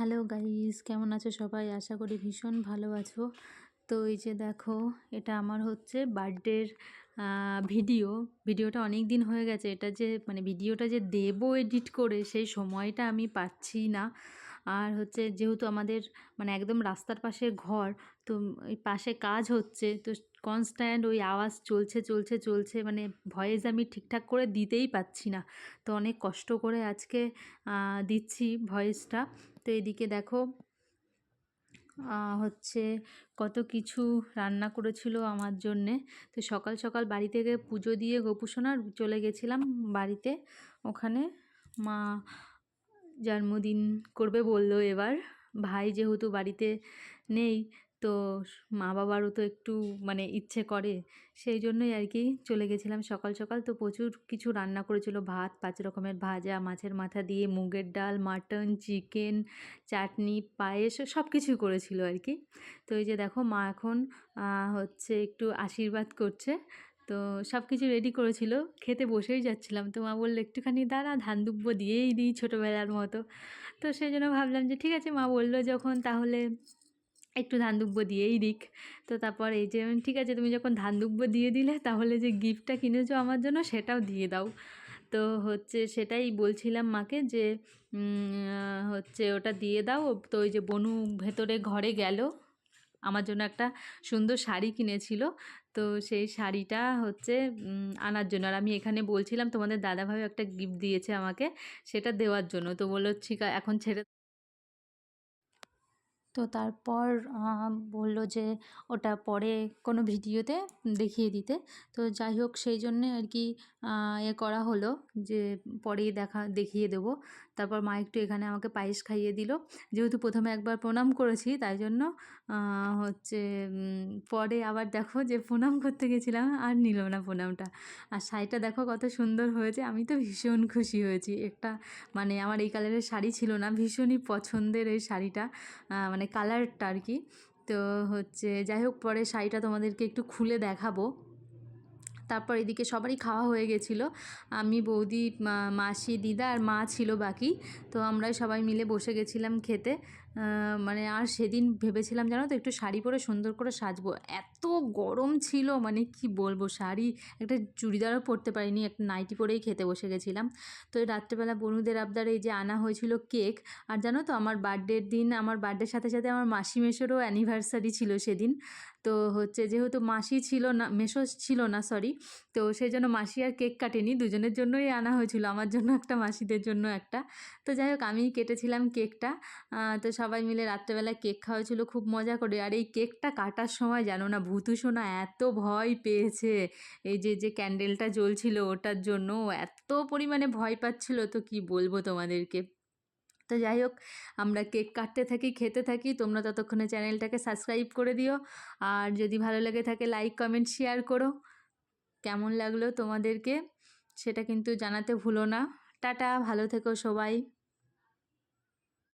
Hello guys কেমন আছো সবাই? আশা করি ভীষণ ভালো আছো। তো এই যে দেখো, এটা আমার হচ্ছে বার্থডের ভিডিও ভিডিওটা অনেক দিন হয়ে গেছে। এটা যে মানে ভিডিওটা যে দেবো এডিট করে, সেই সময়টা আমি পাচ্ছি না। আর হচ্ছে যেহেতু আমাদের মানে একদম রাস্তার পাশে ঘর, তো পাশে কাজ হচ্ছে, তো কনস্ট্যান্ট ওই আওয়াজ চলছে চলছে চলছে মানে ভয়েস আমি ঠিকঠাক করে দিতেই পাচ্ছি না। তো অনেক কষ্ট করে আজকে দিচ্ছি ভয়েসটা এদিকে দেখো হচ্ছে কত কিছু রান্না করেছিল আমার জন্যে। তো সকাল সকাল বাড়ি থেকে পুজো দিয়ে গোপুসোনার চলে গেছিলাম বাড়িতে। ওখানে মা জন্মদিন করবে বলল এবার। ভাই যেহেতু বাড়িতে নেই তো মা বাবারও তো একটু মানে ইচ্ছে করে, সেই জন্যই আর কি চলে গেছিলাম সকাল সকাল। তো প্রচুর কিছু রান্না করেছিল, ভাত, পাঁচ রকমের ভাজা, মাছের মাথা দিয়ে মুগের ডাল, মাটন, চিকেন, চাটনি, পায়েস সব কিছুই করেছিল আর কি তো এই যে দেখো, মা এখন হচ্ছে একটু আশীর্বাদ করছে। তো সব কিছু রেডি করেছিল, খেতে বসেই যাচ্ছিলাম। তো মা বলল, একটুখানি দাঁড়া, ধান দুব্ব দিয়েই দিই ছোটোবেলার মতো। তো সেই জন্য ভাবলাম যে, ঠিক আছে। মা বলল, যখন তাহলে একটু ধান দুব্ব দিয়েই দিক। তো তারপর এই যে, ঠিক আছে, তুমি যখন ধান দুব্ব দিয়ে দিলে, তাহলে যে গিফটটা কিনেছো আমার জন্য, সেটাও দিয়ে দাও। তো হচ্ছে সেটাই বলছিলাম মাকে যে হচ্ছে ওটা দিয়ে দাও। তো ওই যে বনু ভেতরে ঘরে গেল। আমার জন্য একটা সুন্দর শাড়ি কিনেছিল। তো সেই শাড়িটা হচ্ছে আনার জন্য। আর আমি এখানে বলছিলাম, তোমাদের দাদাভাই একটা গিফট দিয়েছে আমাকে, সেটা দেওয়ার জন্য। তো বলল, ঠিক এখন ছেড়ে তো তারপর বলল যে ওটা পরে কোনো ভিডিওতে দেখিয়ে দিতে। তো যাই হোক, সেই জন্যে আর কি এ করা হলো যে পরেই দেখা, দেখিয়ে দেব। তারপর মা একটু এখানে আমাকে পায়েস খাইয়ে দিল। যেহেতু প্রথমে একবার প্রণাম করেছি, তাই জন্য হচ্ছে পরে আবার দেখো যে প্রণাম করতে গেছিলাম, আর নিল না প্রণামটা। আর শাড়িটা দেখো কত সুন্দর হয়েছে, আমি তো ভীষণ খুশি হয়েছি। একটা মানে আমার এই কালারের শাড়ি ছিল না, ভীষণই পছন্দের এই শাড়িটা। মানে মানে কালারটা আর কি। তো হচ্ছে যাই হোক, পরে শাড়িটা তোমাদেরকে একটু খুলে দেখাবো। তারপর এদিকে সবারই খাওয়া হয়ে গেছিল। আমি, বৌদি মাসি, দিদা আর মা ছিল বাকি। তো আমরাই সবাই মিলে বসে গেছিলাম খেতে। মানে আর সেদিন ভেবেছিলাম জানো তো একটু শাড়ি পরে সুন্দর করে সাজবো। এত গরম ছিল মানে কি বলব, শাড়ি একটা চুড়িদারও পরতে পারিনি, একটা নাইটি পরেই খেতে বসে গেছিলাম। তো রাত্রেবেলা বনুদের আবদারে এই যে আনা হয়েছিল কেক, আর জানো তো আমার বার্থডের দিন, আমার বার্থডের সাথে সাথে আমার মাসি মেশোরও অ্যানিভার্সারি ছিল সেদিন। তো হচ্ছে যেহেতু মাসি ছিল না মেশো ছিল না সরি তো সেই জন্য মাসি আর কেক কাটেনি, দুজনের জন্যই আনা হয়েছিল, আমার জন্য একটা, মাসিদের জন্য একটা। তো যাই হোক আমি কেটেছিলাম কেকটা। তো সবাই মিলে রাত্রেবেলা কেক খাওয়া ছিল খুব মজা করে। আর এই কেকটা কাটার সময় জানো না, ভূতু সোনা এত ভয় পেয়েছে। এই যে যে ক্যান্ডেলটা জ্বলছিল ওটার জন্য এত পরিমাণে ভয় পাচ্ছিল, তো কি বলব তোমাদেরকে? তো যাই হোক, আমরা কেক কাটতে থাকি, খেতে থাকি। তোমরা ততক্ষণে চ্যানেলটাকে সাবস্ক্রাইব করে দিও। আর যদি ভালো লেগে থাকে লাইক কমেন্ট শেয়ার করো। কেমন লাগল তোমাদেরকে, সেটা কিন্তু জানাতে ভুলো না। টাটা, ভালো থেকো সবাই।